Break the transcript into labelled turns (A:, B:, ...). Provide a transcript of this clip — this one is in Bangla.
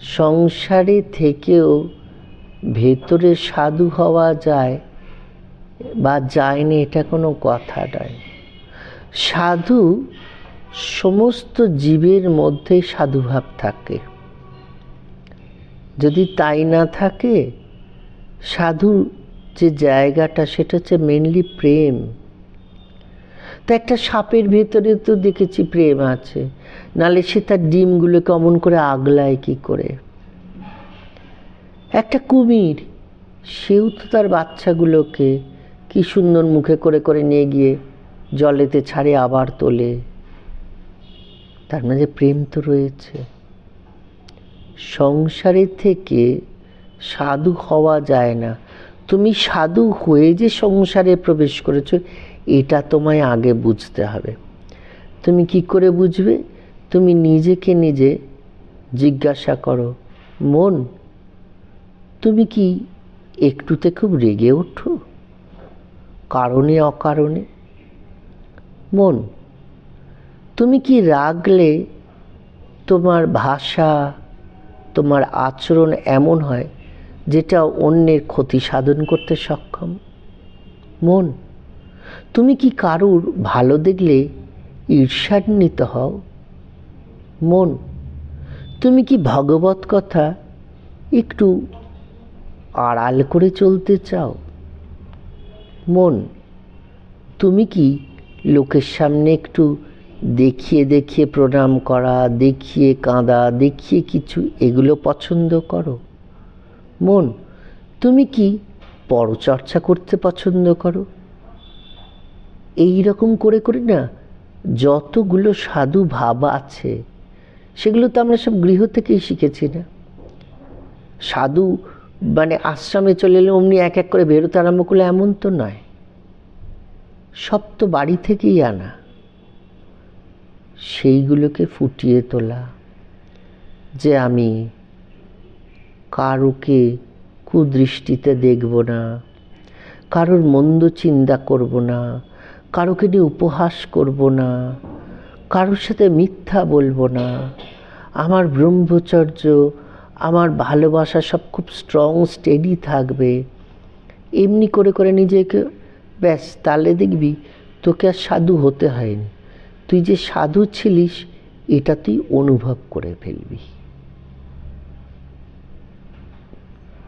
A: সংসারে থেকেও ভেতরে সাধু হওয়া যায় বা যায়নি, এটা কোনো কথা নয়। সাধু সমস্ত জীবের মধ্যে সাধুভাব থাকে। যদি তাই না থাকে, সাধু যে জায়গাটা, সেটা হচ্ছে মেনলি প্রেম। তো একটা সাপের ভেতরে তো দেখেছি প্রেম আছে। নালে সে তার ডিমগুলো কেমন করে আগলায় কি করে? একটা কুমির, সেও তো তার বাচ্চাগুলোকে কি সুন্দর মুখে করে করে নিয়ে গিয়ে জলেতে ছাড়ে আবার তোলে। তার মাঝে প্রেম তো রয়েছে। সংসারের থেকে সাধু হওয়া যায় না। তুমি সাধু হয়ে যে সংসারে প্রবেশ করেছ এটা তোমায় আগে বুঝতে হবে। তুমি কি করে বুঝবে? তুমি নিজেকে নিজে জিজ্ঞাসা করো, মন, তুমি কি একটুতে খুব রেগে ওঠো? কারণে, অকারণে? মন, তুমি কি রাগলে তোমার ভাষা, তোমার আচরণ এমন হয় যেটা অন্যের ক্ষতি সাধন করতে সক্ষম? মন তুমি কি কারুর ভালো দেখলে ঈর্ষান্বিত হও? মন, তুমি কি ভগবত কথা একটু আড়াল করে চলতে চাও? মন, তুমি কি লোকের সামনে একটু দেখিয়ে দেখিয়ে প্রণাম করা, দেখিয়ে কাঁদা, দেখিয়ে কিছু এগুলো পছন্দ করো? মন, তুমি কি পরচর্চা করতে পছন্দ করো? এই রকম করে করে না, যতগুলো সাধু ভাব আছে, সেগুলো তো আমরা সব গৃহ থেকেই শিখেছি না। সাধু মানে আশ্রমে চলে এলে অমনি এক এক করে বেরোতে আরম্ভ করলে এমন তো নয়। সব তো বাড়ি থেকেই আনা। সেইগুলোকে ফুটিয়ে তোলা যে আমি কারোকে কুদৃষ্টিতে দেখব না, কারোর মন্দ চিন্তা করব না কারোকে নিয়ে উপহাস করব না, কারোর সাথে মিথ্যা বলব না। আমার ব্রহ্মচর্য, আমার ভালোবাসা সব খুব স্ট্রং স্টেডি থাকবে। এমনি করে করে নিজেকে, ব্যাস তাহলে দেখবি তোকে আর সাধু হতে হয়নি। তুই যে সাধু ছিলিস, এটা তুই অনুভব করে ফেলবি।